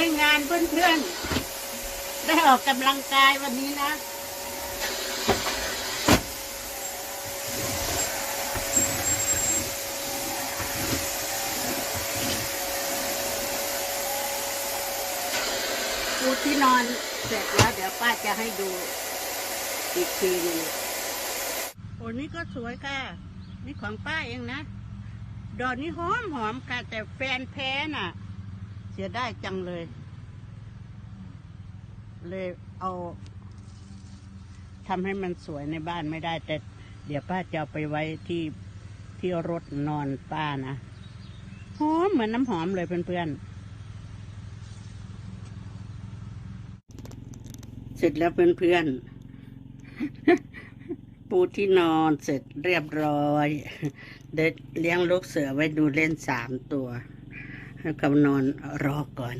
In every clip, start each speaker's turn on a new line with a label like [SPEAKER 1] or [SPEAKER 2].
[SPEAKER 1] ได้งานเพื่อนๆ ได้ออกกำลังกายวันนี้นะปูที่นอนเสร็จแล้วเดี๋ยวป้าจะให้ดูอีกทีหนึงโอ้นี่ก็สวยค่ะ นี่ของป้าเองนะ ดอกนี้หอมหอมค่ะ แต่แฟนแพ้น่ะ สียได้จังเลย เลยเอาทำให้มันสวยในบ้านไม่ได้ แต่เดี๋ยวป้าจะเอาไปไว้ที่ที่รถนอนป้านะหอมเหมือนน้ำหอมเลยเพื่อนๆ เสร็จแล้วเพื่อนๆ ปูที่นอนเสร็จเรียบร้อย เด็ดเลี้ยงลูกเสือไว้ดูเล่นสามตัว ให้เขานอนรอก่อน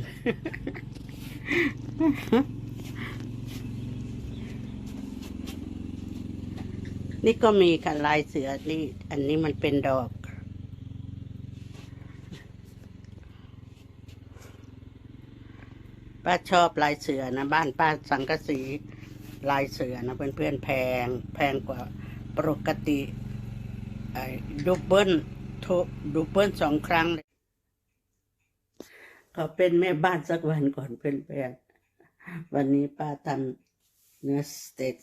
[SPEAKER 1] นี่ก็มีค่ะลายเสือนี่ อันนี้มันเป็นดอก ป้าชอบลายเสือนะ บ้านป้าสังกสีลายเสือนะเพื่อนๆแพง แพงกว่าปกติดูเบิ้ลโทดูเบิ้ลสองครั้งเลย ขอเป็นแม่บ้านสักวันก่อนเพื่อนๆ วันนี้ป้าทำเนื้อสเต็ก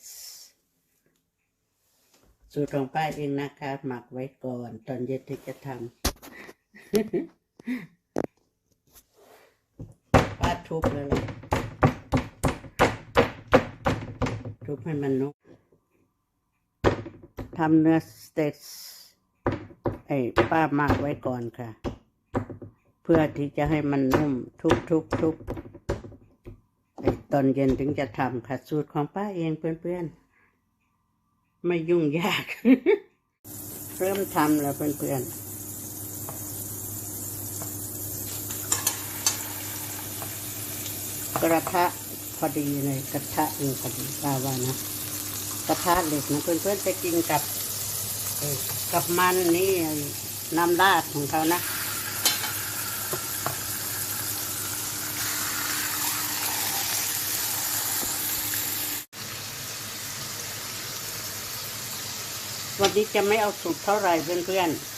[SPEAKER 1] สูตรของป้าเองนะคะ หมักไว้ก่อน ตอนเย็นที่จะทำป้าทุบเลยล่ะทุบให้มันนุ่มทำเนื้อสเต็กไอ้ป้าหมักไว้ก่อนค่ะ พื่อที่จะให้มันนุ่มทุบทุบทุบตอนเย็นถึงจะทำค่ะสูตรของป้าเองเพื่อนๆ ไม่ยุ่งยาก เริ่มทำแล้วเพื่อนๆกระทะพอดีเลยกระทะเองพอดีป้าว่านะกระทะเหล็กนะเพื่อนๆจะกินกับกับมันนี่น้ำราดของเขานะ วันนี้จะไม่เอาสุกเท่าไหร่เพื่อนๆ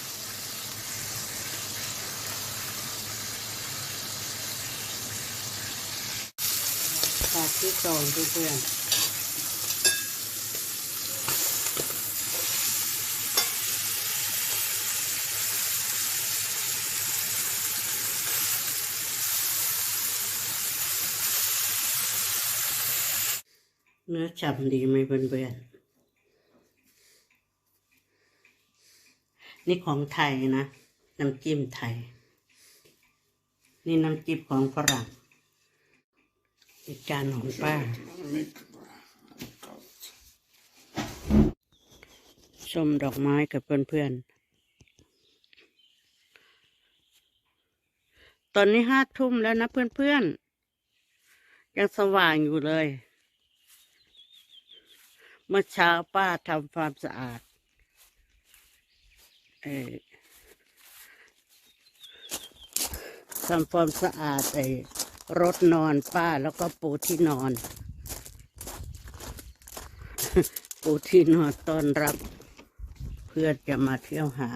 [SPEAKER 1] ขาดที่สองเพื่อนเนื้อฉ่ำดีไหมเพื่อนๆ นี่ของไทยนะ น้ำจิ้มไทย นี่น้ำจิ้มของฝรั่งอีกจานของป้า ชมดอกไม้กับเพื่อนๆ ตอนนี้ห้าทุ่มแล้วนะเพื่อนๆ ยังสว่างอยู่เลย เมื่อเช้าป้าทำความสะอาด ทำความสะอาดไอ้รถนอนป้าแล้วก็ปูที่นอน ปูที่นอนต้อนรับ เพื่อนจะมาเที่ยวหา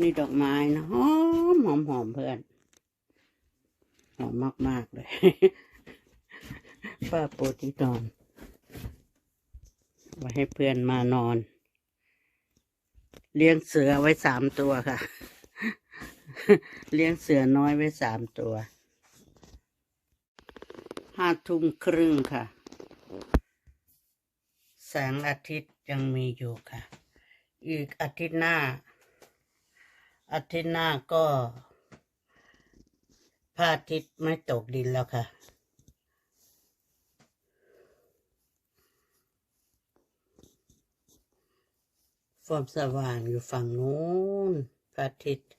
[SPEAKER 1] นี่ดอกไม้นะหอมหอมหอมเพื่อน หอมมาก ๆ เลย ป้าปูที่นอนไว้ให้เพื่อนมานอน เลี้ยงเสือไว้สามตัวค่ะ เลี้ยงเสือน้อยไว้สามตัวห้าทุ่มครึ่งค่ะ แสงอาทิตย์ยังมีอยู่ค่ะ อีกอาทิตย์หน้า อาทิตย์หน้าก็พระอาทิตย์ไม่ตกดินแล้วค่ะ ฟอมสว่างอยู่ฝั่งนู้นพระอาทิตย์